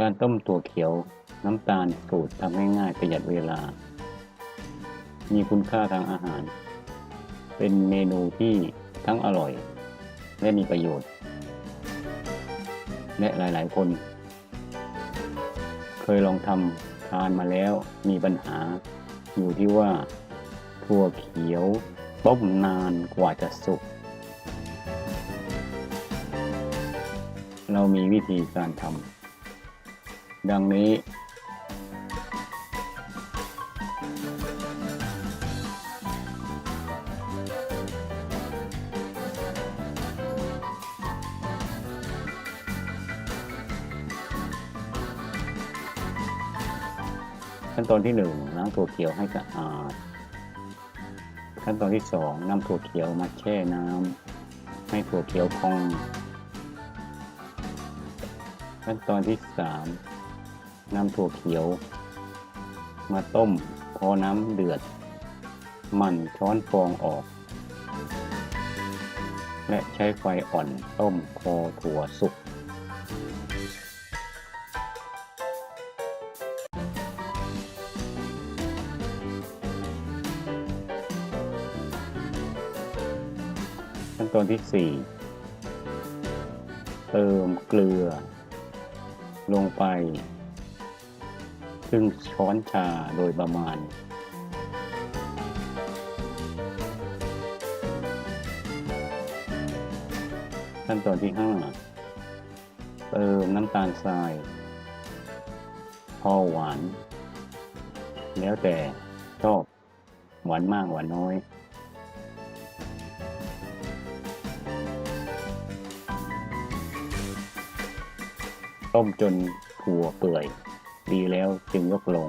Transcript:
การต้มถั่วเขียวน้ำตาลสูตรทำง่ายๆประหยัดเวลา มีคุณค่าทางอาหาร เป็นเมนูที่ทั้งอร่อย และมีประโยชน์ และหลาย ๆ คน เคยลองทำทานมาแล้วมีปัญหา อยู่ที่ว่าถั่วเขียวต้มนานกว่าจะสุก เรามีวิธีการทำดังนี้ ขั้นตอนที่หนึ่งล้างถั่วเขียวให้สะอาด ขั้นตอนที่สองนำถั่วเขียวมาแช่น้ำให้ถั่วเขียวพอง ขั้นตอนที่สามนำถั่วเขียว มาต้มพอน้ำเดือด มันช้อนฟองออก และใช้ไฟอ่อนต้มพอถั่วสุก ตอนที่ 4 เติมเกลือ ลงไปครึ่งช้อนชาโดยประมาณ ขั้นตอนที่ 5 เติมน้ำตาลทราย พอหวาน แล้วแต่ชอบหวานมากหวานน้อย ต้มจนถั่วเปื่อย ดีแล้วจึงยกลง